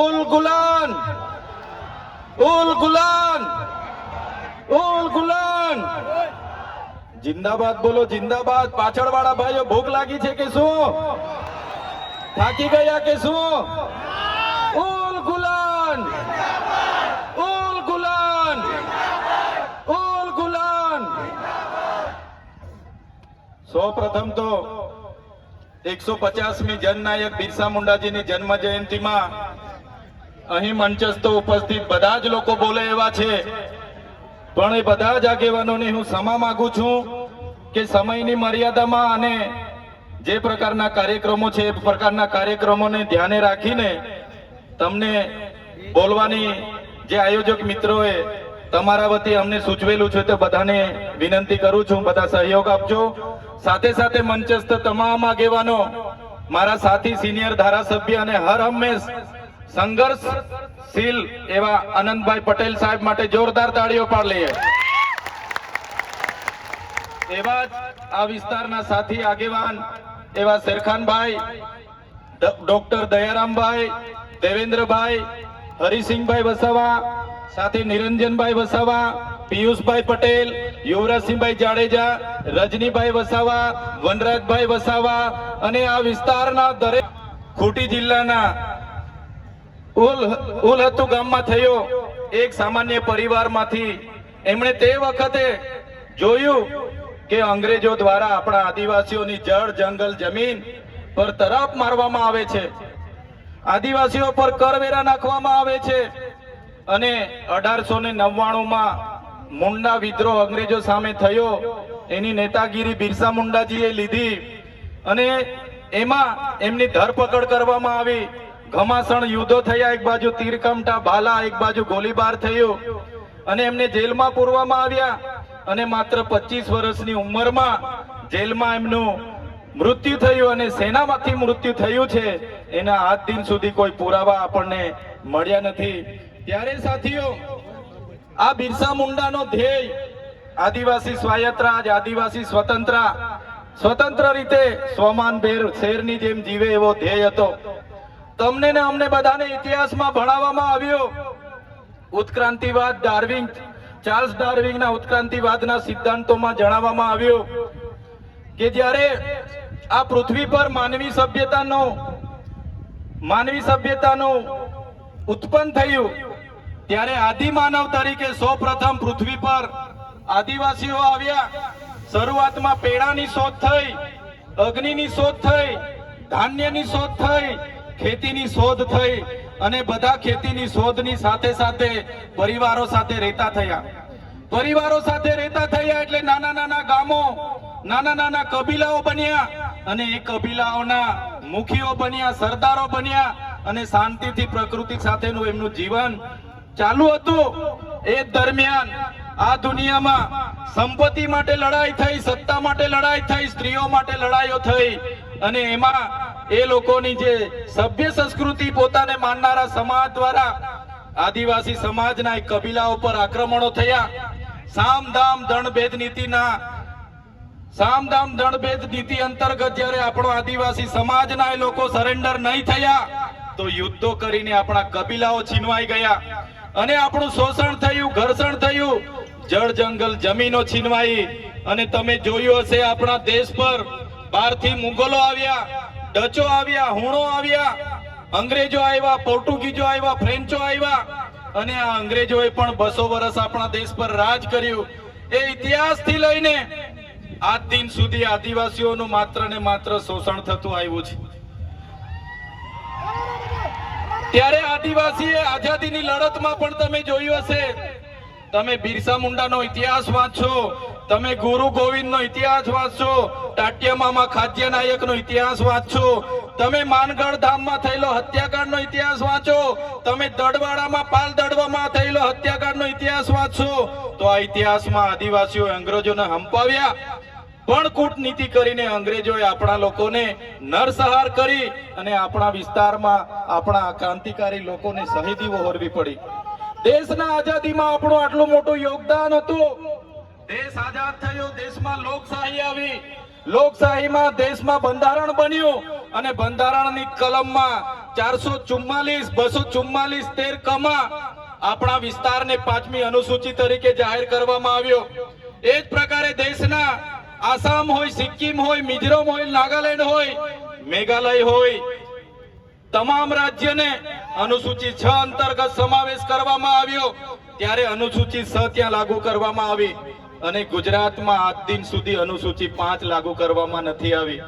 ઉલ ગુલાન ઉલ ગુલાન ઉલ ગુલાન જિંદાબાદ બોલો જિંદાબાદ પાછળ વાળા ભાઈઓ, ભૂખ લાગી છે કે શું? થાકી ગયા કે શું? ઉલ ગુલાન ઉલ ગુલાન ઉલ ગુલાન. સૌ પ્રથમ તો એકસો પચાસમી જનનાયક બિરસા મુંડાજીની જન્મ જયંતિમાં અહીં મંચસ્થ ઉપસ્થિત બધા જ લોકો બોલે એવા છે. પણ એ બધા જ આગેવાનોની હું ક્ષમા માંગુ છું કે સમયની મર્યાદામાં અને જે પ્રકારના કાર્યક્રમો છે, એ પ્રકારના કાર્યક્રમોને ધ્યાને રાખીને તમને બોલવાની જે આયોજક મિત્રોએ તમારા વતી અમને સૂચવેલું છે તો બધાને વિનંતી કરું છું. બધા સહયોગ આપજો. સાથે સાથે મંચસ્થ તમામ આગેવાનો, મારા સાથી સિનિયર ધારાસભ્ય અને હર હંમેશ સંઘર્ષશીલ એવા આનંદભાઈ પટેલ સાહેબ માટે જોરદાર તાળીઓ પાડ લઈએ. એવા જ આ વિસ્તારના સાથી આગેવાન એવા શેરખાનભાઈ ડોક્ટર દયારામભાઈ, દેવેન્દ્રભાઈ, હરિસિંહભાઈ વસાવા સાથે નિરંજનભાઈ વસાવા, પિયુષભાઈ પટેલ, યુવરાજસિંહભાઈ જાડેજા, રજનીભાઈ વસાવા, વનરાજભાઈ વસાવા અને આ વિસ્તારના દરેક ખૂટી જિલ્લાના ઉલ ઉલહતુ ગામમાં થયો એક સામાન્ય પરિવારમાંથી. એમણે તે વખતે જોયું કે અંગ્રેજો દ્વારા આપણા આદિવાસીઓની જળ, જંગલ, જમીન પર તરાપ મારવામાં આવે છે. આદિવાસીઓ પર કરવેરા નાખવામાં આવે છે. અને અઢારસો ને નવ્વાણું મુંડા વિદ્રોહ અંગ્રેજો સામે થયો. એની નેતાગીરી બિરસા મુંડાજીએ લીધી અને એમાં એમની ધરપકડ કરવામાં આવી. ઘમાસણ યુદ્ધો થયા, એક બાજુ તીરકમટા ભાલા એક બાજુ ગોળીબાર થયો. અને એમને જેલમાં પૂરવામાં આવ્યા. અને માત્ર પચીસ વર્ષની ઉંમરમાં જેલમાં એમનું મૃત્યુ થયું અને સેનામાંથી મૃત્યુ થયું છે. એના આજ દિન સુધી કોઈ પુરાવા આપણને મળ્યા નથી. ત્યારે સાથીઓ, આ બિરસા મુંડાનો ધ્યેય આદિવાસી સ્વાયત્ત રાજ આદિવાસી સ્વતંત્ર સ્વતંત્ર રીતે સ્વમાન ભેર શેરની જેમ જીવે એવો ધ્યેય હતો. તમને ને અમને બધાને ઇતિહાસમાં ભણાવવામાં આવ્યો. ઉત્ક્રાંતિવાદ ડાર્વિંગ ચાર્લ્સ ડાર્વિંગના ઉત્ક્રાંતિવાદના સિદ્ધાંતોમાં જણાવવામાં આવ્યો કે જ્યારે આ પૃથ્વી પર માનવી સભ્યતાનો, માનવી સભ્યતાનું ઉત્પન્ન થયું ત્યારે આદિમાનવ તરીકે સૌપ્રથમ પૃથ્વી પર આદિવાસીઓ આવ્યા. શરૂઆતમાં પેડાની શોધ થઈ, અગ્નિની શોધ થઈ, ધાન્યની શોધ થઈ, ખેતીની શોધ થઈ અને બધા ખેતીની શોધની સાથે સાથે પરિવારો સાથે રહેતા થયા. પરિવારો સાથે રહેતા થયા એટલે નાના નાના ગામો, નાના નાના કબીલાઓ બન્યા અને એ કબીલાઓના મુખીઓ બન્યા, સરદારો બન્યા અને શાંતિથી પ્રકૃતિ સાથેનું એમનું જીવન ચાલુ હતું. એ દરમિયાન આ દુનિયામાં સંપત્તિ માટે લડાઈ થઈ, સત્તા માટે લડાઈ થઈ, સ્ત્રીઓ માટે લડાઈઓ થઈ. અને એમાં એ લોકોની જે સભ્ય સંસ્કૃતિ પોતાને માનનારા સમાજ દ્વારા આદિવાસી સમાજના કબીલાઓ પર આક્રમણો થયા. સામ દામ દંડભેદ નીતિના સામધામ દંડભેદ નીતિ અંતર્ગત જ્યારે આપણો આદિવાસી સમાજના એ લોકો સરેન્ડર નહીં થયા, તો યુદ્ધો કરીને આપણા કબીલાઓ છીનવાઈ ગયા. અને આપણું શોષણ થયું, ઘર્ષણ થયું. જળ જંગલ જમીનો છીનવાઈ અને તમે જોયું હશે આપણા દેશ પર બહારથી મુગલો આવ્યા, ડચો આવ્યા, હુણો આવ્યા. અંગ્રેજો આવ્યા પોર્ટુગીઝો આવ્યા, ફ્રેન્ચો આવ્યા. અને આ અંગ્રેજોએ પણ બસો વર્ષ આપણા દેશ પર રાજ કર્યું. એ ઇતિહાસથી લઈને આજ દિન સુધી આદિવાસીઓનું માત્ર ને માત્ર શોષણ થતું આવ્યું છે. ત્યારે આદિવાસીએ આઝાદીની લડતમાં પણ તમે જોયું હશે. તમે બિરસા મુંડાનો ઇતિહાસ વાંચશો તમે ગુરુ ગોવિંદનો ઇતિહાસ વાંચશો ટાટિયામામાં ખાદ્ય નાયકનો ઇતિહાસ વાંચશો તમે માનગઢ ધામમાં થયેલો હત્યાકાંડનો ઇતિહાસ વાંચો, તમે દડવાડામાં પાલ દડવામાં થયેલો હત્યાકાંડનો ઇતિહાસ વાંચશો તો આ ઇતિહાસમાં આદિવાસીઓ અંગ્રેજોને હંપાવ્યા. પણ કૂટનીતિ કરીને અંગ્રેજોએ આપણા લોકોને નરસહાર કરી અને આપણા વિસ્તારમાં આપણા ક્રાંતિકારી લોકોને શહીદી વહોરવી પડી. દેશના આઝાદીમાં આપણું આટલું મોટું યોગદાન હતું. દેશ આઝાદ થયો, દેશમાં લોકશાહી આવી. લોકશાહીમાં દેશમાં બંધારણ બન્યું અને બંધારણની કલમમાં ચારસો ચુમ્માલીસ, બસો ચુમ્માલીસ તેર કમાં આપણા વિસ્તારને પાંચમી અનુસૂચિ તરીકે જાહેર કરવામાં આવ્યો. એ જ પ્રકારે દેશના આસામ હોય, સિક્કિમ હોય, મિઝોરમ હોય, નાગાલેન્ડ હોય, મેઘાલય હોય, તમામ રાજ્યને અનુસૂચિત છ અંતર્ગત સમાવેશ કરવામાં આવ્યો. ત્યારે અનુસૂચિત છ ત્યાં લાગુ કરવામાં આવી અને ગુજરાતમાં આજ દિન સુધી અનુસૂચિત પાંચ લાગુ કરવામાં નથી આવી.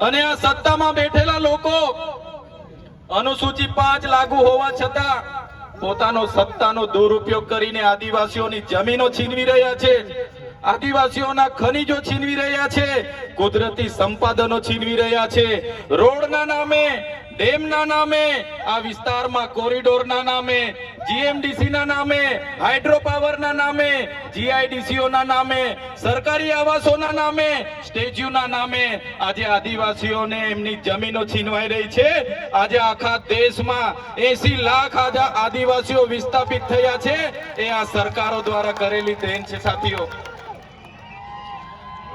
અને આ સત્તામાં બેઠેલા લોકો અનુસૂચિત પાંચ લાગુ હોવા છતાં પોતાનો સત્તાનો દુરુપયોગ કરીને આદિવાસીઓની જમીનો છીનવી રહ્યા છે. આદિવાસીઓના ખનીજો છીનવી રહ્યા છે, કુદરતી સંપાદનો છીનવી રહ્યા છે. રોડના નામે, ડેમના નામે, આ વિસ્તારમાં કોરિડોરના નામે, જીએમડીસીના નામે, હાઇડ્રો પાવરના નામે, જીઆઈડીસીઓના નામે, સરકારી આવાસોના નામે, સ્ટેચ્યુના નામે આજે આદિવાસીઓને એમની જમીનો છીનવાઈ રહી છે. આજે આખા દેશમાં એસી લાખ આદિવાસીઓ વિસ્થાપિત થયા છે. એ આ સરકારો દ્વારા કરેલી દેન છે, સાથીઓ.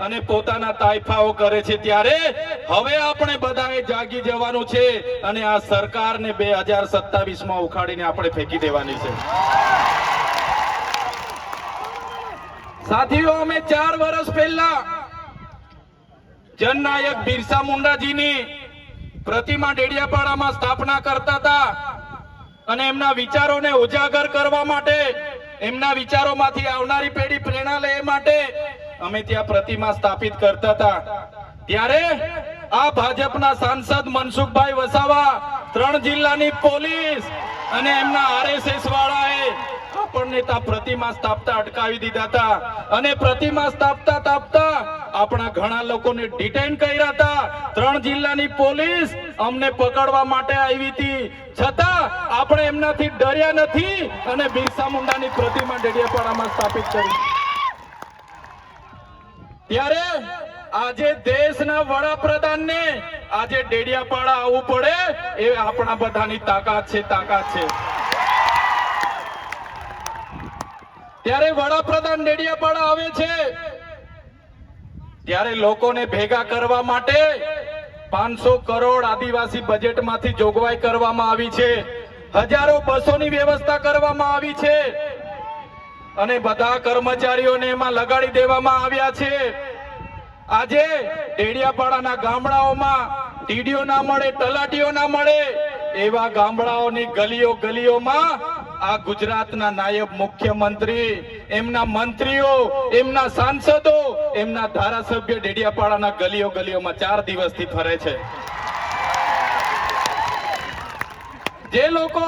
અને પોતાના તાયફાઓ કરે છે ત્યારે હવે આપણે બધાએ જાગી જવાનું છે અને આ સરકારને બે હજાર સત્તાવીસમાં ઉખાડીને આપણે ફેંકી દેવાની છે. સાથીઓ, અમે ચાર વર્ષ પહેલા જનનાયક બિરસા મુંડાજીની પ્રતિમા ડેડિયાપાડામાં સ્થાપના કરતા હતા અને એમના વિચારોને ઉજાગર કરવા માટે, એમના વિચારોમાંથી આવનારી પેઢી પ્રેરણા લે માટે અમે ત્યાં પ્રતિમા સ્થાપિત કરતા હતા. ત્યારે આ ભાજપના સાંસદ મનસુખભાઈ વસાવા ત્રણ જિલ્લાની પોલીસ અને એમના આરએસએસ વાળાએ આપણને ત્યાં પ્રતિમા સ્થાપતા અટકાવી દીધા હતા. અને પ્રતિમા સ્થાપતા સ્થાપતા આપણા ઘણા લોકોને ડિટેન કર્યા હતા. ત્રણ જિલ્લાની પોલીસ અમને પકડવા માટે આવી હતી. છતાં આપણે એમનાથી ડર્યા નથી અને બિરસા મુંડાની પ્રતિમા ડેડિયાપાડામાં સ્થાપિત કરી. ત્યારે આજે દેશના વડાપ્રધાનને આજે ડેડિયાપાડા આવવું પડે એ આપણા બધાની તાકાત છે તાકાત છે. ત્યારે વડાપ્રધાન ડેડિયાપાડા આવે છે. ત્યારે લોકોને ભેગા કરવા માટે પાંચસો કરોડ આદિવાસી બજેટમાંથી જોગવાઈ કરવામાં આવી છે. હજારો બસોની વ્યવસ્થા કરવામાં આવી છે. અને બધા કર્મચારીઓને એમાં લગાડી દેવામાં આવ્યા છે. આજે ડેડિયાપાડાના ગામડાઓમાં ટીડીઓ ના મળે, તલાટીઓ ના મળે, એવા ગામડાઓની ગલીઓ ગલીઓમાં આ ગુજરાતના નાયબ મુખ્યમંત્રી, એમના મંત્રીઓ, એમના સાંસદો, એમના ધારાસભ્ય ડેડિયાપાડાના ગલીઓ ગલીઓમાં ચાર દિવસથી ફરે છે. જે લોકો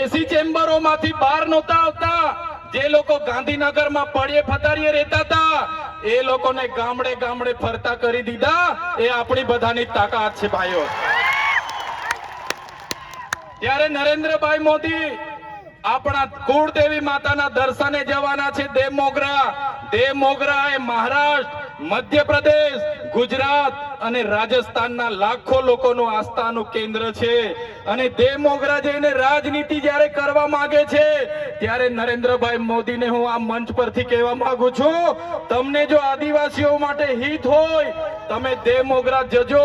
એસી ચેમ્બરોમાંથી બહાર નહોતા આવતા જે લોકો ગાંધીનગરમાં પડ્યે ફતારીએ રહેતા હતા, એ લોકોને ગામડે ગામડે ફરતા કરી દીધા. એ આપણી બધાની તાકાત છે ભાઈઓ. ત્યારે નરેન્દ્રભાઈ મોદી આપણા કુળદેવી માતાના દર્શને જવાના છે દેવ મોગરા દેવ મોગરા એ મહારાષ્ટ્ર, મધ્યપ્રદેશ, ગુજરાત અને રાજસ્થાનના લાખો લોકોનું આસ્થાનું કેન્દ્ર છે. અને તે મોગરા જઈને રાજનીતિ જ્યારે કરવા માંગે છે, ત્યારે નરેન્દ્રભાઈ મોદીને હું આ મંચ પરથી કહેવા માંગુ છું, તમને જો આદિવાસીઓ માટે હિત હોય, તમે દે મોગરા જજો,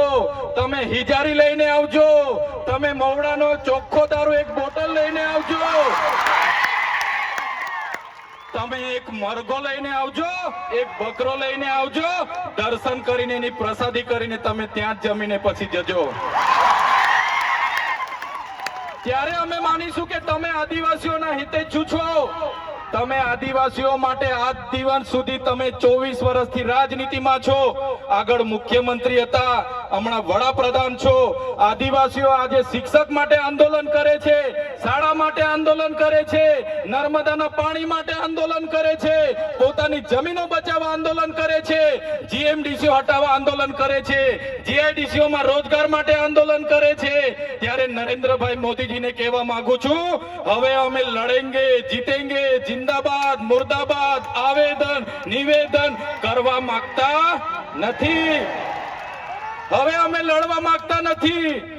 તમે હિજારી લઈને આવજો, તમે મવડાનો ચોખ્ખો દારૂ એક બોટલ લઈને આવજો. તમે એક મરઘો લઈને આવજો, એક બકરો લઈને આવજો, દર્શન કરીને એની પ્રસાદી કરીને તમે ત્યાં જમીને પછી જજો. ત્યારે અમે માનીશું કે તમે આદિવાસીઓના હિતે છો. તમે આદિવાસીઓ માટે આજ દિવસ સુધી તમે ચોવીસ વર્ષથી રાજનીતિમાં છો. આગળ મુખ્યમંત્રી હતા હમણાં વડાપ્રધાન છો. આદિવાસીઓ આજે શિક્ષક માટે આંદોલન કરે છે, શાળા માટે આંદોલન કરે છે, નર્મદાના પાણી માટે આંદોલન કરે છે, પોતાની જમીનો બચાવવા આંદોલન કરે છે, જીએમડીસીઓ હટાવવા આંદોલન કરે છે જીઆઈડીસીઓ માં રોજગાર માટે આંદોલન કરે છે. ત્યારે નરેન્દ્રભાઈ મોદીજીને કહેવા માંગુ છું, હવે અમે લડેંગે, જીતેંગે, જિંદાબાદ, મુર્દાબાદ, આવેદન, નિવેદન કરવા માંગતા નથી. હવે અમે લડવા માંગતા નથી.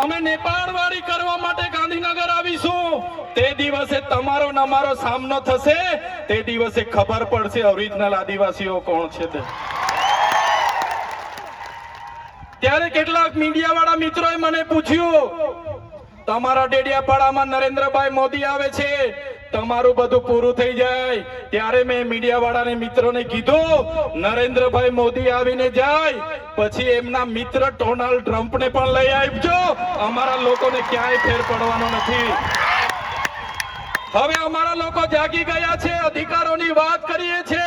અમે નેપાળ વાળી કરવા માટે ગાંધીનગર આવીશું. તે દિવસે તમારો નમારો સામનો થશે. તે દિવસે ખબર પડશે ઓરિજિનલ આદિવાસીઓ કોણ છે તે. ત્યારે કેટલાક મીડિયા વાળા મિત્રોએ મને પૂછ્યું, તમારા ડેડિયાપાડામાં નરેન્દ્રભાઈ મોદી આવે છે. તમારું બધું પૂરું થઈ જાય. ત્યારે મેં મીડિયા વાળાને મિત્રોને કીધું, નરેન્દ્રભાઈ મોદી આવીને જાય, પછી એમના મિત્ર ડોનાલ્ડ ટ્રમ્પને પણ લઈ આવજો અમારા લોકોને ક્યાંય ફેર પડવાનો નથી. હવે અમારા લોકો જાગી ગયા છે, અધિકારોની વાત કરીએ છે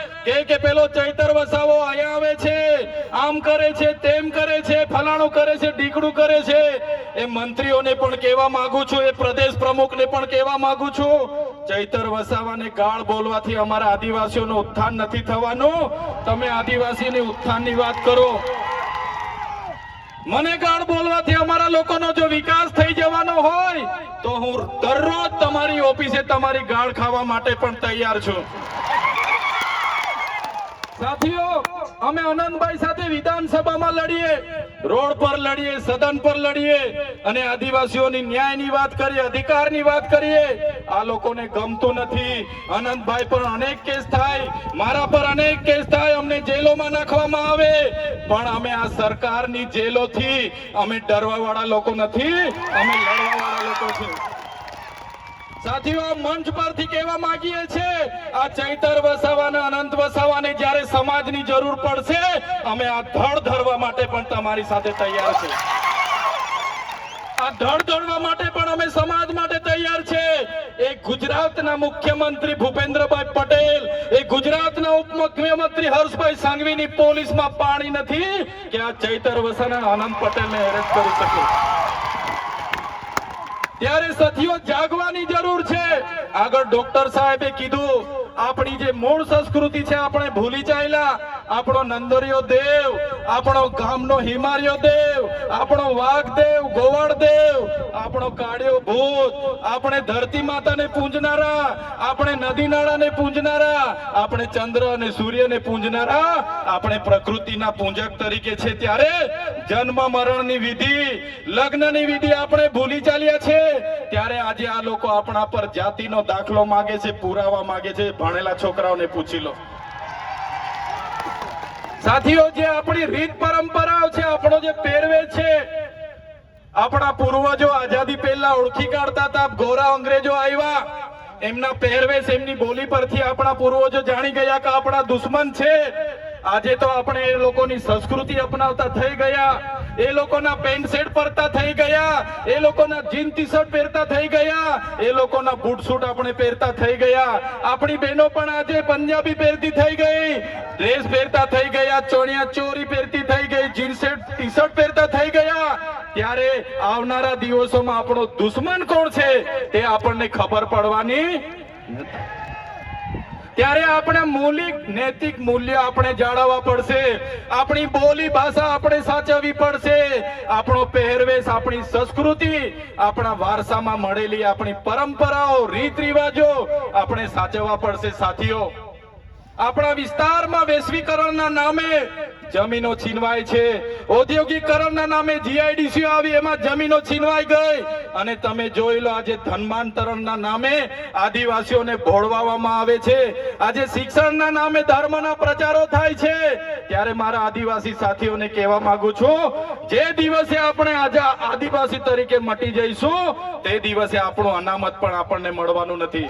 કે કે પેલો ચૈતર વસાવો અહીંયા આવે છે. આમ કરે છે, તેમ કરે છે, ફલાણું કરે છે ઢીકડું કરે છે. એ મંત્રીઓને પણ કહેવા માંગુ છું, એ પ્રદેશ પ્રમુખને પણ કહેવા માંગુ છું. ચૈતર વસાવાને ગાળ બોલવાથી અમારા આદિવાસીઓનું ઉત્થાન નથી થવાનું. તમે આદિવાસીની ઉત્થાનની વાત કરો. મને ગાળ બોલવાથી અમારા લોકોનો જો વિકાસ થઈ જવાનો હોય, તો હું દરરોજ તમારી ઓફિસે તમારી ગાળ ખાવા માટે પણ તૈયાર છું. સાથીઓ, અમે અનંતભાઈ સાથે વિધાનસભામાં લડીએ, રોડ પર લડીએ, સદન પર લડીએ અને આદિવાસીઓની ન્યાયની વાત કરીએ, અધિકારની વાત કરીએ, આ લોકોને ગમતું નથી. અનંતભાઈ પર અનેક કેસ થાય, મારા પર અનેક કેસ થાય, અમને જેલોમાં નાખવામાં આવે. પણ અમે આ સરકારની જેલોથી અમે ડરવા વાળા લોકો નથી, અમે લડવાવાળા લોકો છીએ સાથીઓ મંચ પરથી કહેવા માંગીએ છે આ ચૈતર વસાવાને, અનંત વસાવાને જરૂર પડશે. અમે આ ધડ ધરવા માટે પણ તમારી સાથે તૈયાર છે આ ધડ ધરવા માટે પણ અમે સમાજ માટે તૈયાર છે. એ ગુજરાતના મુખ્યમંત્રી ભૂપેન્દ્રભાઈ પટેલ, એ ગુજરાતના ઉપમુખ્યમંત્રી હર્ષભાઈ સાંઘવીની પોલીસમાં પાણી નથી કે આ ચૈતર વસાના અનંત પટેલને હેરેસ કરી શકે. ત્યારે સાથીઓ જાગવાની જરૂર છે. આગળ ડોક્ટર સાહેબે કીધું, આપણી જે મૂળ સંસ્કૃતિ છે, આપણે ભૂલી ચાલ્યા આપણો નંદરિયો દેવ, આપણો ગામનો હિમાર્યો દેવ, આપણો વાઘ દેવ ગોવાળ દેવ આપણો કાળિયો ભૂત. આપણે ધરતી માતાને પૂંજનારા, આપણે નદી નાળાને પૂંજનારા, આપણે ચંદ્ર અને સૂર્યને પૂંજનારા. આપણે પ્રકૃતિના પૂંજક તરીકે છે ત્યારે જન્મ મરણની વિધિ, લગ્નની વિધિ આપણે ભૂલી ચાલ્યા છે. ત્યારે આજે આ લોકો આપણા પર જાતિનો દાખલો માંગે છે, પુરાવા માંગે છે. ભણેલા છોકરાઓને પૂછી લો. સાથીઓ, જે આપણી રીત પરંપરાઓ છે, આપણો જે પહેરવેશ છે, આપણા પૂર્વજો આઝાદી પહેલા ઓળખી કાઢતા હતા, ગોરા અંગ્રેજો આવ્યા. એમના પહેરવેશ, એમની બોલી પરથી આપણા પૂર્વજો જાણી ગયા કે આપણા દુશ્મન છે. આજે તો આપણે એ લોકોની સંસ્કૃતિ અપનાવતા થઈ ગયા. એ લોકોના પેન્ટ શર્ટ પહેરતા થઈ ગયા, એ લોકોના જીન ટી શર્ટ પહેરતા થઈ ગયા, એ લોકોના બૂટ સૂટ આપણે પહેરતા થઈ ગયા. આપણી બહેનો પણ આજે પંજાબી પહેરતી થઈ ગઈ. ડ્રેસ પહેરતા થઈ ગયા, ચોણિયા ચોરી પહેરતી થઈ ગઈ જીન શર્ટ ટી શર્ટ પહેરતા થઈ ગયા. ત્યારે આવનારા દિવસોમાં આપણો દુશ્મન કોણ છે તે આપણને ખબર પડવાની નથી. ત્યારે આપણે મૌલિક, નૈતિક મૂલ્ય આપણે જાળવવા પડશે. આપણી બોલી ભાષા આપણે સાચવવી પડશે. આપણો પહેરવેશ, આપણી સંસ્કૃતિ, આપણા વારસામાં મળેલી આપણી પરંપરાઓ રીત રિવાજો આપણે સાચવવા પડશે, સાથીઓ. આપણા વિસ્તારમાં વૈશ્વિકરણના નામે જમીનો છીનવાય છે. ઔદ્યોગિકરણના નામે જીઆઈડીસી આવી, એમાં જમીનો છીનવાઈ ગઈ. અને તમે જોઈ લો આજે ધનમાંતરણના નામે આદિવાસીઓને ભોળવામાં આવે છે. આજે શિક્ષણના નામે ધર્મના પ્રચારો થાય છે. ત્યારે મારા આદિવાસી સાથીઓને કહેવા માંગુ છું, જે દિવસે આપણે આજે આદિવાસી તરીકે મટી જઈશું, તે દિવસે આપણું અનામત પણ આપણને મળવાનું નથી.